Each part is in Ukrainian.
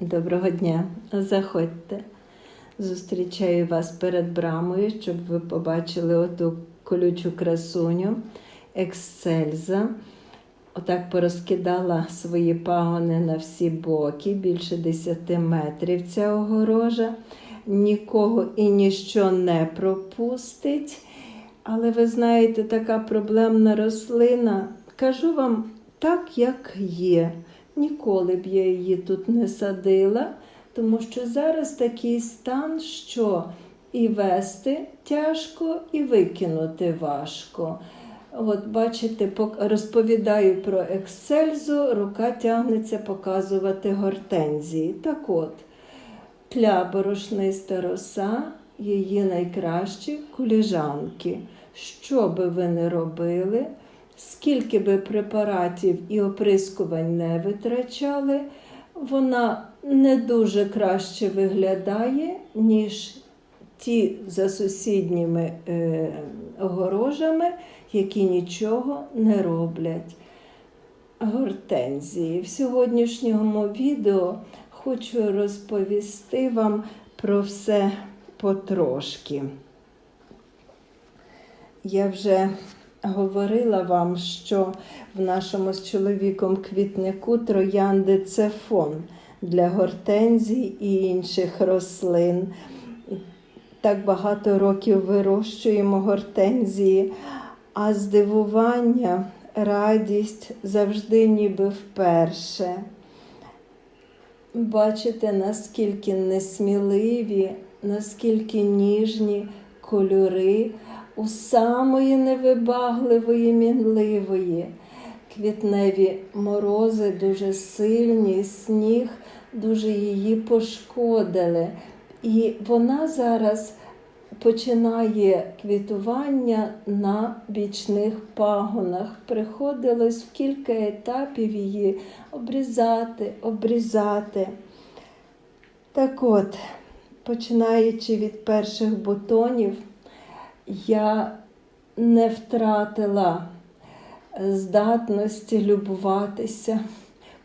Доброго дня, заходьте. Зустрічаю вас перед брамою, щоб ви побачили оту колючу красуню Ексцельза. Отак порозкидала свої пагони на всі боки, більше 10 метрів ця огорожа. Нікого і ніщо не пропустить. Але ви знаєте, така проблемна рослина. Кажу вам так, як є. Ніколи б я її тут не садила, тому що зараз такий стан, що і вести тяжко, і викинути важко. От бачите, розповідаю про ексцельзу, рука тягнеться показувати гортензії. Так от, тля борошниста роса, її найкращі коліжанки. Що би ви не робили, скільки би препаратів і оприскувань не витрачали, вона не дуже краще виглядає, ніж ті за сусідніми е, огорожами, які нічого не роблять. Гортензії. В сьогоднішньому відео хочу розповісти вам про все потрошки. Я вже говорила вам, що в нашому з чоловіком квітнику троянди це фон для гортензій і інших рослин. Так багато років вирощуємо гортензії, а здивування, радість завжди ніби вперше. Бачите, наскільки несміливі, наскільки ніжні кольори у самої невибагливої, мінливої. Квітневі морози дуже сильні, сніг дуже її пошкодили. І вона зараз починає квітування на бічних пагонах. Приходилось в кілька етапів її обрізати, обрізати. Так от, починаючи від перших бутонів, я не втратила здатності любуватися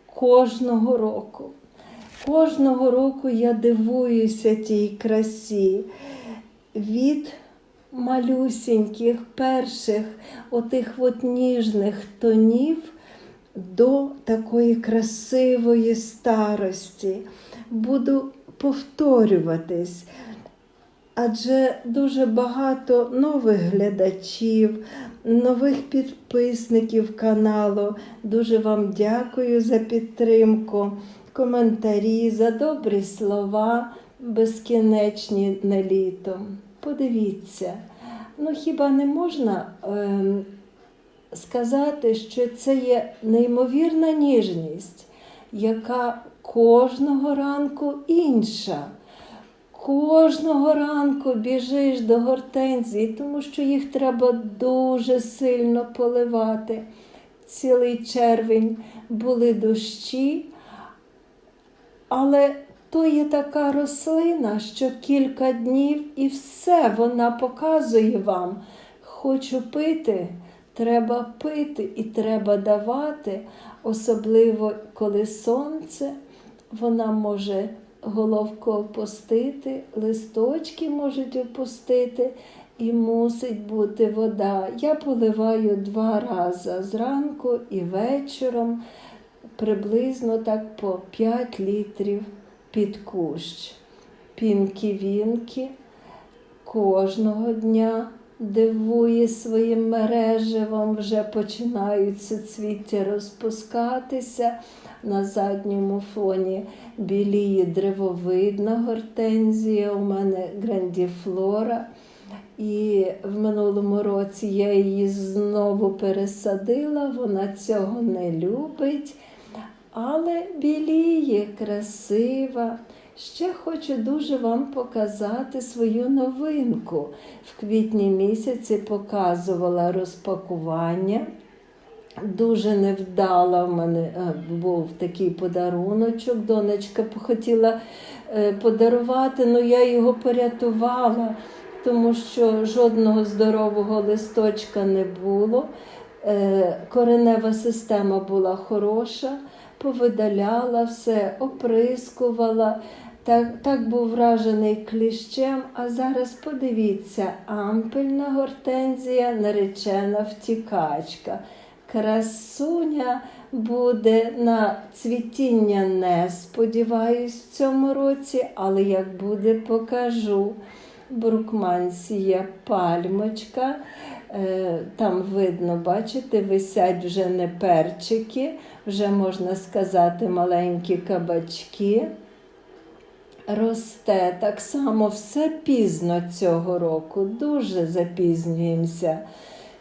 кожного року. Кожного року я дивуюся тій красі. Від малюсіньких перших отих от ніжних тонів до такої красивої старості. Буду повторюватись. Адже дуже багато нових глядачів, нових підписників каналу. Дуже вам дякую за підтримку, коментарі, за добрі слова, безкінечні на літо. Подивіться, ну хіба не можна ем, сказати, що це є неймовірна ніжність, яка кожного ранку інша. Кожного ранку біжиш до гортензії, тому що їх треба дуже сильно поливати. Цілий червень були дощі, але то є така рослина, що кілька днів і все вона показує вам. Хочу пити, треба пити і треба давати, особливо коли сонце, вона може головку опустити, листочки можуть опустити і мусить бути вода. Я поливаю два рази зранку і вечором, приблизно так по 5 літрів під кущ. Пінки-вінки кожного дня дивує своїм мереживом, вже починають суцвіття розпускатися. На задньому фоні біліє древовидна гортензія, у мене грандіфлора. І в минулому році я її знову пересадила, вона цього не любить, але біліє, красива. Ще хочу дуже вам показати свою новинку. В квітні місяці показувала розпакування. Дуже невдала в мене е, був такий подаруночок. Донечка хотіла е, подарувати, але я його порятувала, тому що жодного здорового листочка не було. Е, Коренева система була хороша, повидаляла все, оприскувала. Так, так був вражений кліщем, а зараз подивіться, ампельна гортензія, наречена втікачка. Красуня буде на цвітіння не сподіваюсь в цьому році, але як буде, покажу. Брукмансія пальмочка. Е, Там видно, бачите, висять вже не перчики, вже можна сказати, маленькі кабачки. Росте так само все пізно цього року, дуже запізнюємося.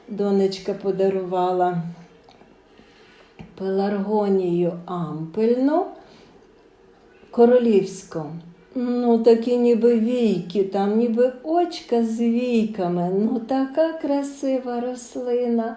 Донечка подарувала пеларгонію ампельну королівську. Ну, такі ніби війки, там ніби очка з війками. Ну, така красива рослина.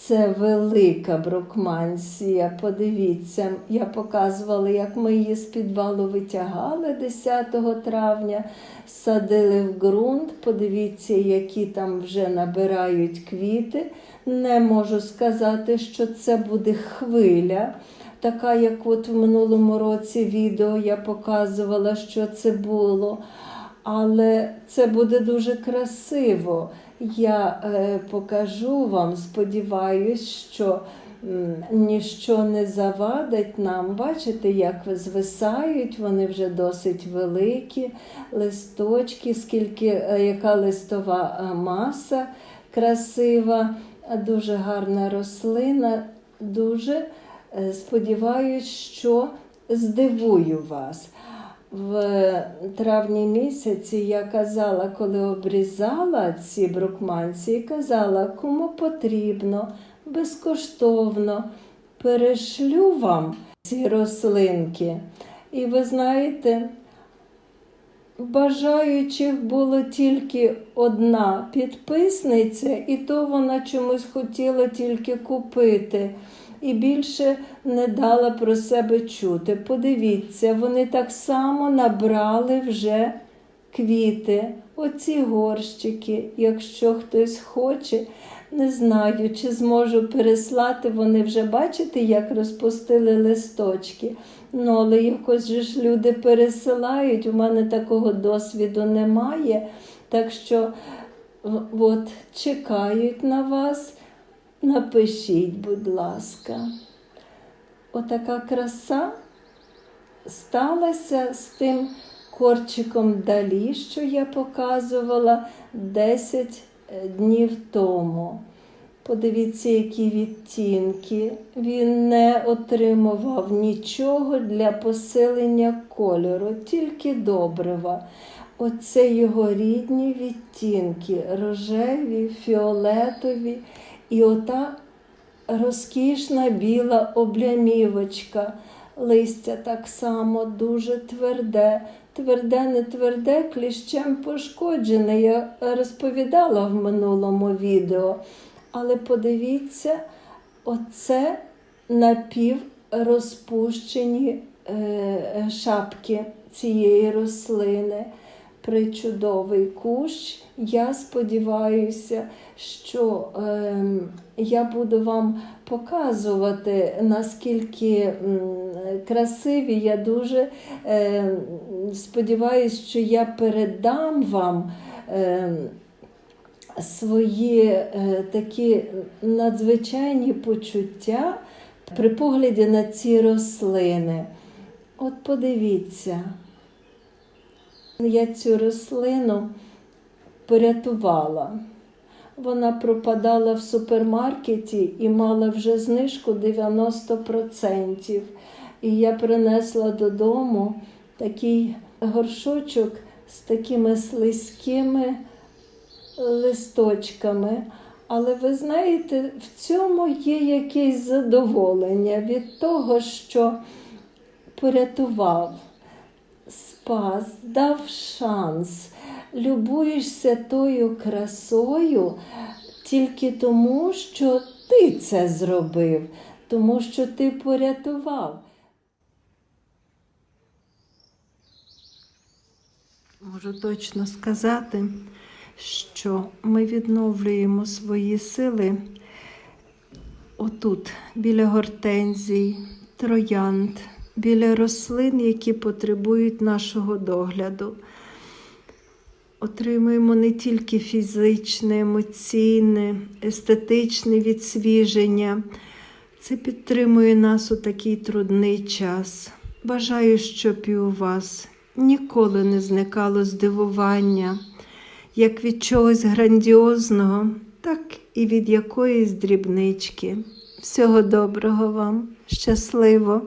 Це велика брукмансія. Подивіться, я показувала, як ми її з підвалу витягали 10 травня, садили в ґрунт. Подивіться, які там вже набирають квіти. Не можу сказати, що це буде хвиля. Така, як от в минулому році відео я показувала, що це було. Але це буде дуже красиво. Я е, покажу вам, сподіваюсь, що ніщо не завадить нам. Бачите, як звисають, вони вже досить великі листочки, скільки, е, яка листова е, маса красива, дуже гарна рослина. Дуже сподіваюсь, що здивую вас. В травні місяці я казала, коли обрізала ці брукманці, казала, кому потрібно, безкоштовно перешлю вам ці рослинки. І ви знаєте, бажаючих було тільки одна підписниця, і то вона чомусь хотіла тільки купити. І більше не дала про себе чути. Подивіться, вони так само набрали вже квіти, оці горщики. Якщо хтось хоче, не знаю, чи зможу переслати. Вони вже бачите, як розпустили листочки. Ну, але якось же ж люди пересилають. У мене такого досвіду немає. Так що от, чекають на вас. Напишіть, будь ласка, отака краса сталася з тим корчиком далі, що я показувала 10 днів тому. Подивіться, які відтінки. Він не отримував нічого для посилення кольору, тільки добрива. Оце його рідні відтінки, рожеві, фіолетові. І ота розкішна біла облямівочка. Листя так само дуже тверде, тверде, не тверде, кліщем пошкоджене. Я розповідала в минулому відео. Але подивіться, оце напіврозпущені е, шапки цієї рослини. Причудовий кущ. Я сподіваюся, що е, я буду вам показувати, наскільки красиві. Я дуже е, сподіваюся, що я передам вам. Е, Свої е, такі надзвичайні почуття при погляді на ці рослини. От подивіться. Я цю рослину порятувала. Вона пропадала в супермаркеті і мала вже знижку 90%. І я принесла додому такий горшочок з такими слизькими листочками. Але ви знаєте, в цьому є якесь задоволення від того, що порятував спас, дав шанс, любуєшся тою красою тільки тому, що ти це зробив, тому що ти порятував. Можу точно сказати, що ми відновлюємо свої сили отут, біля гортензій, троянд, біля рослин, які потребують нашого догляду. Отримуємо не тільки фізичне, емоційне, естетичне відсвіження. Це підтримує нас у такий трудний час. Бажаю, щоб і у вас ніколи не зникало здивування, як від чогось грандіозного, так і від якоїсь дрібнички. Всього доброго вам, щасливо!